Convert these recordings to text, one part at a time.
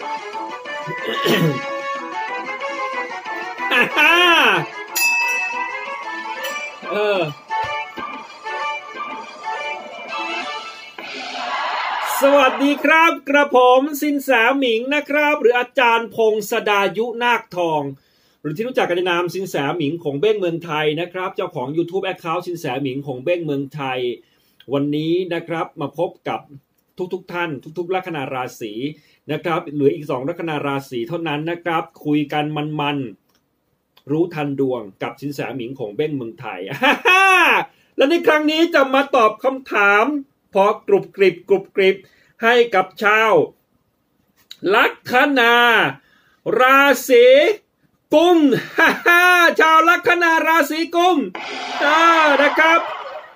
เออ สวัสดีครับ กระผมสินแสหมิงนะครับ หรืออาจารย์พงศดายุนาคทอง หรือที่รู้จักกันในนามสินแสหมิงของเบ้งเมืองไทยนะครับ เจ้าของ YouTube Account สินแสหมิงของเบ้งเมืองไทย วันนี้นะครับมาพบกับ ทุกๆทท่าน ทุก ๆ ลัคนาราศีนะครับเหลืออีกสองลัคนาราศีเท่านั้นนะครับ คุยกันมันๆ รู้ทันดวงกับสินแสหมิงของเบ้งเมืองไทยและในครั้งนี้จะมาตอบคำถาม พอกรุบกริบกรุบกริบให้กับชาว ลัคนา ราศีกุมชาวลัคนาราศีกุมนะครับ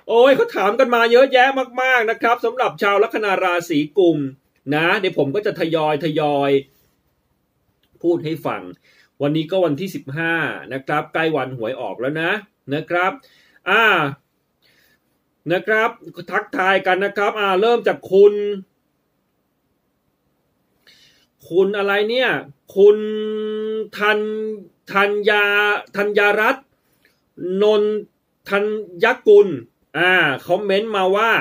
โอ้ยเขาถามกันมาเยอะแยะมากๆนะครับสำหรับชาวลัคนาราศีกุมนะเดี๋ยวผมก็จะทยอยทยอย พูดให้ฟัง วันนี้ก็วันที่สิบห้านะครับ ใกล้วันหวยออกแล้วนะนะครับ อ่านะครับ ทักทายกันนะครับ อ่าเริ่มจากคุณ คุณอะไรเนี่ย คุณทันทันยาทันยารัตนนทันยกุล อ่าคอมเมนต์มาว่า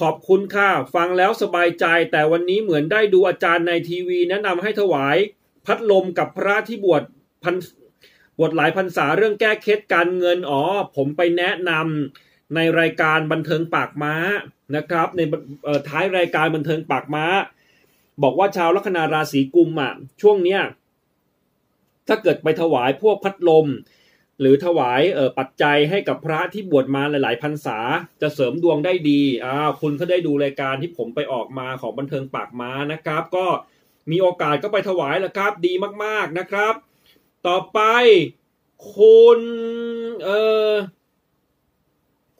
ขอบคุณค่ะ ฟังแล้วสบายใจ แต่วันนี้เหมือนได้ดูอาจารย์ในทีวี แนะนำให้ถวายพัดลมกับพระที่บวชพันบวชหลายพรรษาเรื่องแก้เคล็ดการเงินอ๋อ ผมไปแนะนำในรายการบันเทิงปากม้านะครับ ในท้ายรายการบันเทิงปากม้า บอกว่าชาวลัคนาราศีกุมอะช่วงเนี้ยถ้าเกิดไปถวายพวกพัดลม หรือถวายเออปัจจัยให้กับพระที่บวชมาหลาย ๆพรรษาจะเสริมดวงได้ดีอ่าคุณเขาได้ดูรายการที่ผมไปออกมาของบันเทิงปากม้านะครับ ก็มีโอกาสก็ไปถวายแหละครับ ดีมากๆนะครับ ต่อไปคุณเออ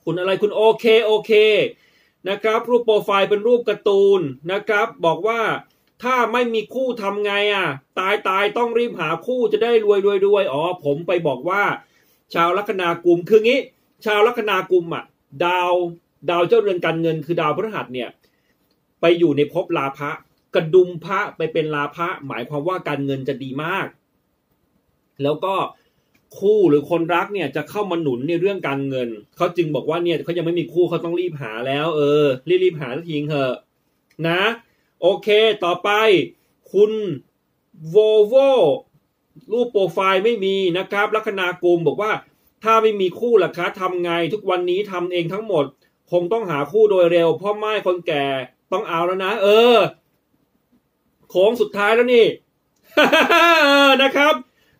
คุณอะไรคุณโอเคโอเคนะครับ รูปโปรไฟล์เป็นรูปการ์ตูนนะครับ บอกว่า ถ้าไม่มีคู่ทำไงอะ ตายตายต้องรีบหาคู่จะได้รวยรวยรวยอ๋อผมไปบอกว่า ชาวลัคนากุมคืองี้ ชาวลัคนากุมอะ ดาวดาวเจ้าเรือนการเงินคือดาวพฤหัสเนี่ย ไปอยู่ในภพลาภะกระดุมพระไปเป็นลาภะหมายความว่าการเงินจะดีมาก แล้วก็คู่หรือคนรักเนี่ยจะเข้ามาหนุนในเรื่องการเงินเขาจึงบอกว่าเนี่ยเขายังไม่มีคู่เขาต้องรีบหาแล้ว เออรีบรีบหาทิ้งเถอะนะ โอเค ต่อไป คุณโวโวรูปโปรไฟล์ไม่มีนะครับ ลัคนากลุ่มบอกว่า ถ้าไม่มีคู่ล่ะคะทำไงทุกวันนี้ทำเองทั้งหมด คงต้องหาคู่โดยเร็วพ่อไม้คนแก่ต้องเอาแล้วนะ เออ โค้งสุดท้ายแล้วนี่นะครับ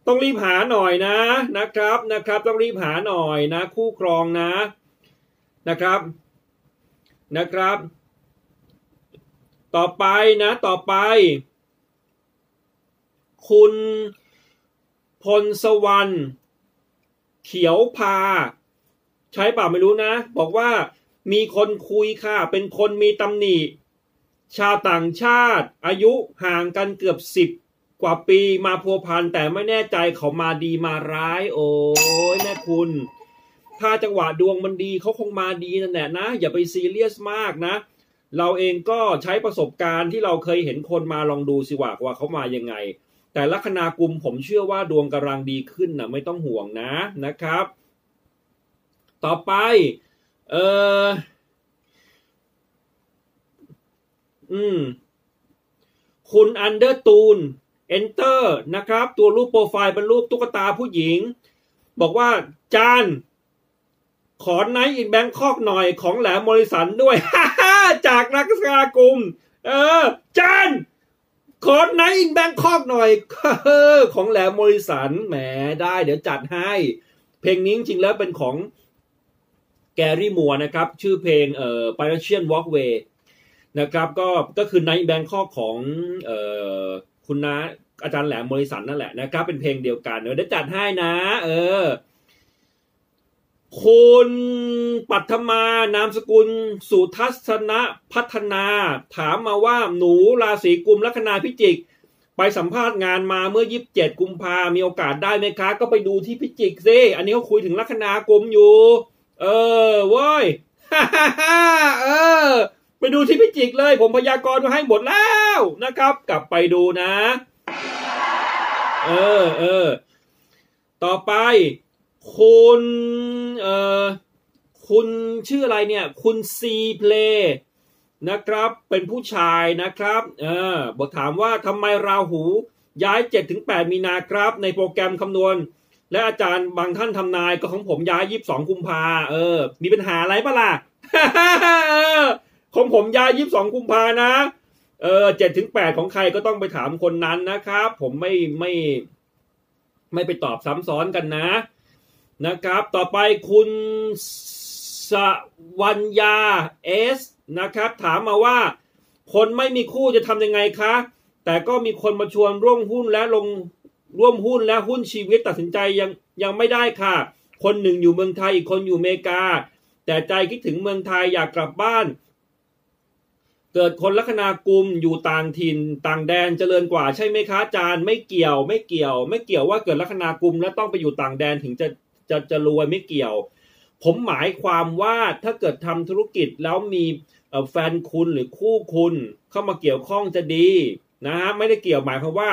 ต้องรีบหาหน่อยนะนะครับนะครับ ต้องรีบหาหน่อยนะ คู่ครองนะ นะครับ นะครับ ต่อไปนะ ต่อไป คุณพลสวรรค์เขียวพา ใช้ป่าไม่รู้นะ บอกว่ามีคนคุยค่ะ เป็นคนมีตำหนิ ชาวต่างชาติ อายุห่างกันเกือบสิบกว่าปีมาพัวพันแต่ไม่แน่ใจเขามาดีมาร้าย โอ้ยแม่คุณ ถ้าจังหวะดวงมันดีเขาคงมาดีนั่นแหละนะ อย่าไปซีเรียสมากนะ เราเองก็ใช้ประสบการณ์ที่เราเคยเห็นคนมาลองดูสิว่าว่าเขามายังไง แต่ลัคนากุมผมเชื่อว่าดวงกำลังดีขึ้นนะไม่ต้องห่วงนะนะครับ ต่อไปเอออืมคุณอันเดอร์ตูนเอนเตอร์นะครับ ตัวรูปโปรไฟล์เป็นรูปตุ๊กตาผู้หญิง บอกว่าจาน ขอไนท์อินแบงคอกหน่อยของแหลมมริสันด้วย จากนักสกากลุ่มเออจานขอไนท์อินแบงคอกหน่อยของแหลมมริสันแหมได้ เดี๋ยวจัดให้ เพลงนี้จริงๆแล้วเป็นของแกรี่มัวนะครับ ชื่อเพลงเอ่อ Parisian Walkway นะครับ ก็ก็คือ Night Bangkok ของเอ่อคุณนะอาจารย์แหลมมริสันนั่นแหละนะครับ เป็นเพลงเดียวกันเดี๋ยวจัดให้นะ เออ คุณปัทมานามสกุล สุทัศนะพัฒนา ถามมาว่าหนูราศีกุมลัคนาพิจิก ไปสัมภาษณ์งานมาเมื่อยิบเจ็ดกุมภามีโอกาสได้ไหมคะ ก็ไปดูที่พิจิกซิอันนี้เขาคุยถึงลัคนากุมอยู่ เออว้ยเออไปไปดูที่พิจิกเลย ผมพยากรณ์มาให้หมดแล้วนะครับ กลับไปดูนะ เออเออต่อไปคุณ เอ่อคุณชื่ออะไรเนี่ย คุณซีเพลนะครับ เป็นผู้ชายนะครับ เออบอกถามว่าทำไมราหูย้าย 7-8 มีนาครับ ในโปรแกรมคำนวณ และอาจารย์บางท่านทำนายก็ของผมย้าย 22 กุมภาเออ มีปัญหาอะไรปะล่ะ ของผมย้าย 22 กุมภานะ เออ7-8 ของใครก็ต้องไปถามคนนั้นนะครับ ผมไม่ไม่ ไม่ไปตอบซ้ำซ้อนกันนะ นะครับ ต่อไปคุณสวัญญาเอสนะครับ ถามมาว่า คนไม่มีคู่จะทำยังไงคะ แต่ก็มีคนมาชวนร่วมหุ้นและลงร่วมหุ้นและหุ้นชีวิตตัดสินใจยังยังไม่ได้ค่ะ คนหนึ่งอยู่เมืองไทยอีกคนอยู่เมกา แต่ใจคิดถึงเมืองไทยอยากกลับบ้าน เกิดคนลัคนากุมอยู่ต่างถิ่นต่างแดนเจริญกว่าใช่ไหมคะอาจารย์ไม่เกี่ยวไม่เกี่ยว ไม่เกี่ยวว่าเกิดลัคนากุมแล้วต้องไปอยู่ต่างแดนถึงจะ จะจะรวยไม่เกี่ยว ผมหมายความว่าถ้าเกิดทำธุรกิจแล้วมีแฟนคุณหรือคู่คุณเข้ามาเกี่ยวข้องจะดีนะฮะไม่ได้เกี่ยวหมายความว่า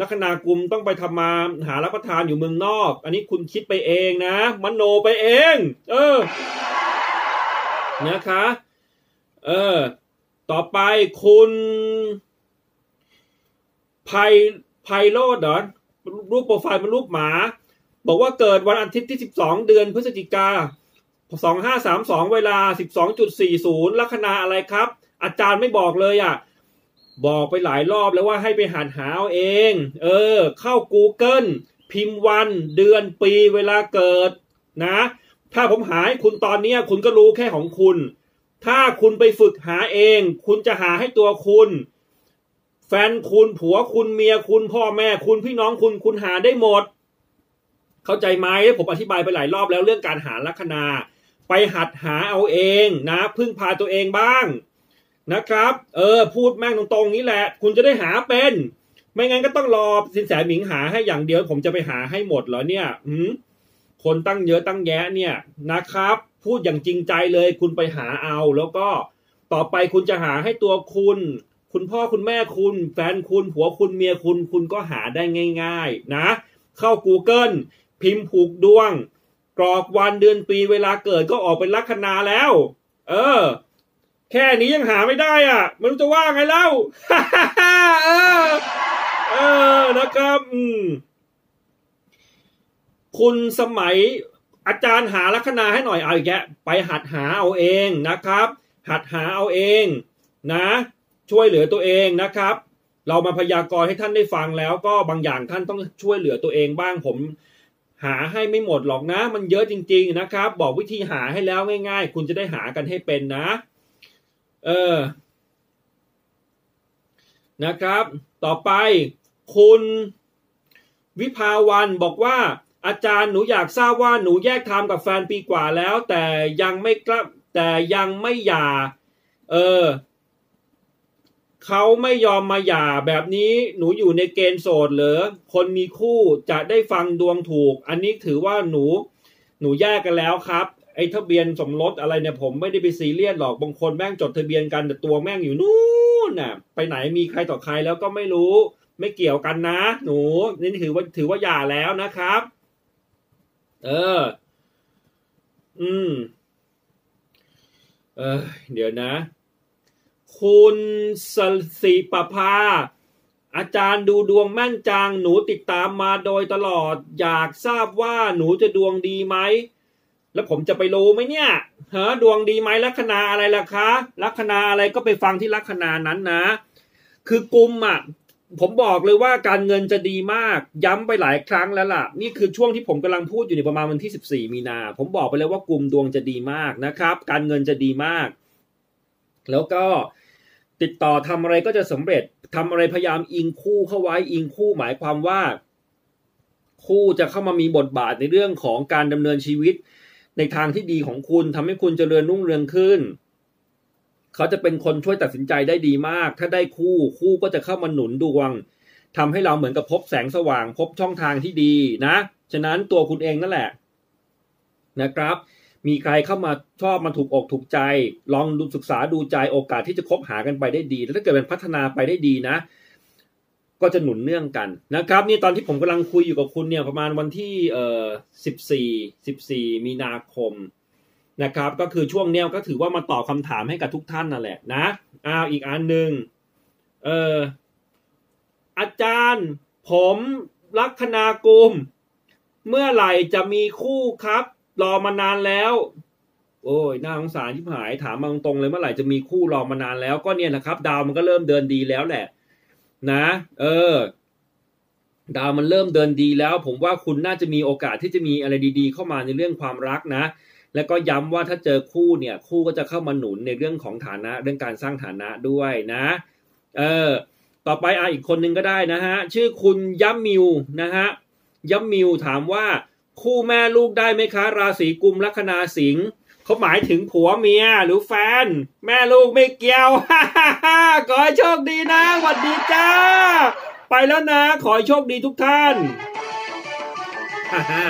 ลัคนากุมต้องไปทำมาหารับประทานอยู่เมืองนอก อันนี้คุณคิดไปเองนะ มโนไปเอง เออ นะคะ เออ ต่อไปคุณไพไพโรดเหรอรูปโปรไฟล์เป็นรูปหมา บอกว่าเกิดวันอาทิตย์ที่ 12 เดือนพฤศจิกา 2532 เวลา 12.40 ลัคนาอะไรครับ อาจารย์ไม่บอกเลยอะ บอกไปหลายรอบแล้วว่าให้ไปหัดหาเอาเอง เออ เข้า Google พิมพ์วันเดือนปีเวลาเกิดนะ ถ้าผมหาให้คุณตอนนี้คุณก็รู้แค่ของคุณ ถ้าคุณไปฝึกหาเอง คุณจะหาให้ตัวคุณ แฟนคุณผัวคุณเมียคุณพ่อแม่คุณพี่น้องคุณคุณหาได้หมด เข้าใจไหมผมอธิบายไปหลายรอบแล้วเรื่องการหาลัคนา ไปหัดหาเอาเองนะพึ่งพาตัวเองบ้างนะครับ เออ พูดแม่งตรงๆนี้แหละ คุณจะได้หาเป็น ไม่งั้นก็ต้องรอสินแสหมิงหาให้อย่างเดียว ผมจะไปหาให้หมดเหรอเนี่ยอืมคนตั้งเยอะตั้งแยะเนี่ยนะครับ พูดอย่างจริงใจเลยคุณไปหาเอา แล้วก็ต่อไปคุณจะหาให้ตัวคุณ คุณพ่อคุณแม่คุณ แฟนคุณผัวคุณเมียคุณ คุณก็หาได้ง่าย ๆ นะ เข้า Google พิมพ์ผูกดวง กรอกวันเดือนปีเวลาเกิดก็ออกเป็นลัคนาแล้ว เออ แค่นี้ยังหาไม่ได้อะไม่รู้จะว่าไงเล่าเออ เออนะครับอืมคุณสมัยอาจารย์หาลัคนาให้หน่อยเอาอีกแกไปหัดหาเอาเองนะครับ หัดหาเอาเองนะ ช่วยเหลือตัวเองนะครับ เรามาพยากรณ์ให้ท่านได้ฟังแล้วก็บางอย่างท่านต้องช่วยเหลือตัวเองบ้างผม หาให้ไม่หมดหรอกนะ มันเยอะจริง ๆนะครับ บอกวิธีหาให้แล้วง่าย ๆ คุณจะได้หากันให้เป็นนะ เออ นะครับ ต่อไปคุณวิภาวันบอกว่า อาจารย์หนูอยากทราบว่าหนูแยกทางกับแฟนปีกว่าแล้ว แต่ยังไม่กล้าแต่ยังไม่หย่า เออ เขาไม่ยอมมาหย่าแบบนี้หนูอยู่ในเกณฑ์โสดเหรอคนมีคู่จะได้ฟังดวงถูก อันนี้ถือว่าหนู หนูแยกกันแล้วครับ ไอ้ทะเบียนสมรสอะไรเนี่ยผมไม่ได้ไปซีเรียสหรอกบางคนแม่งจดทะเบียนกันแต่ตัวแม่งอยู่นู่นน่ะ ไปไหนมีใครต่อใครแล้วก็ไม่รู้ ไม่เกี่ยวกันนะ หนู นี่ถือว่าถือว่าหย่าแล้วนะครับ เออ อืม เออเดี๋ยวนะ คุณสศิปภา อาจารย์ดูดวงแม่นจัง หนูติดตามมาโดยตลอด อยากทราบว่าหนูจะดวงดีไหม แล้วผมจะไปรู้ไหมเนี่ยเฮะดวงดีไหมลัคนาอะไรล่ะคะลัคนาอะไรก็ไปฟังที่ลัคนานั้นนะ คือกลุ่มอะผมบอกเลยว่าการเงินจะดีมาก ย้ำไปหลายครั้งแล้วล่ะ นี่คือช่วงที่ผมกำลังพูดอยู่ในประมาณวันที่ 14 มีนา ผมบอกไปเลยว่ากลุ่มดวงจะดีมากนะครับ การเงินจะดีมาก แล้วก็ ติดต่อทำอะไรก็จะสำเร็จทำอะไรพยายามอิงคู่เข้าไว้อิงคู่หมายความว่า คู่จะเข้ามามีบทบาทในเรื่องของการดำเนินชีวิต ในทางที่ดีของคุณทำให้คุณเจริญรุ่งเรืองขึ้น เขาจะเป็นคนช่วยตัดสินใจได้ดีมาก ถ้าได้คู่คู่ก็จะเข้ามาหนุนดวงทำให้เราเหมือนกับพบแสงสว่าง พบช่องทางที่ดีนะ ฉะนั้นตัวคุณเองนั่นแหละนะครับ มีใครเข้ามาชอบมาถูกอกถูกใจ ลองดูศึกษาดูใจโอกาสที่จะคบหากันไปได้ดีแล้วถ้าเกิดเป็นพัฒนาไปได้ดีนะ ก็จะหนุนเนื่องกันนะครับ นี่ตอนที่ผมกำลังคุยอยู่กับคุณเนี่ยประมาณวันที่เอ่อสิบสี่สิบสี่มีนาคมนะครับ ก็คือช่วงเนี้ยก็ถือว่ามาตอบคำถามให้กับทุกท่านนั่นแหละนะอ้าวอีกอันหนึ่งเอออาจารย์ ผมลัคนากุม เมื่อไหร่จะมีคู่ครับ รอมานานแล้ว โอ้ยน่าสงสารที่หายถามมาตรงๆเลยเมื่อไหร่จะมีคู่รอมานานแล้ว ก็เนี่ยนะครับ ดาวมันก็เริ่มเดินดีแล้วแหละ นะ เออ ดาวมันเริ่มเดินดีแล้ว ผมว่าคุณน่าจะมีโอกาสที่จะมีอะไรดี ๆ เข้ามาในเรื่องความรักนะแล้วก็ย้ำว่าถ้าเจอคู่เนี่ย คู่ก็จะเข้ามาหนุนในเรื่องของฐานะเรื่องการสร้างฐานะด้วยนะ เออ ต่อไปอะอีกคนนึงก็ได้นะฮะ ชื่อคุณยัมมิวนะฮะยัมมิวถามว่า คู่แม่ลูกได้ไหมคะ ราศีกุมลัคนาสิงห์เขาหมายถึงผัวเมียหรือแฟน แม่ลูกไม่เกี่ยวขอให้โชคดีนะสวัสดีจ้า ไปแล้วนะ ขอให้โชคดีทุกท่านฮ่าฮ่า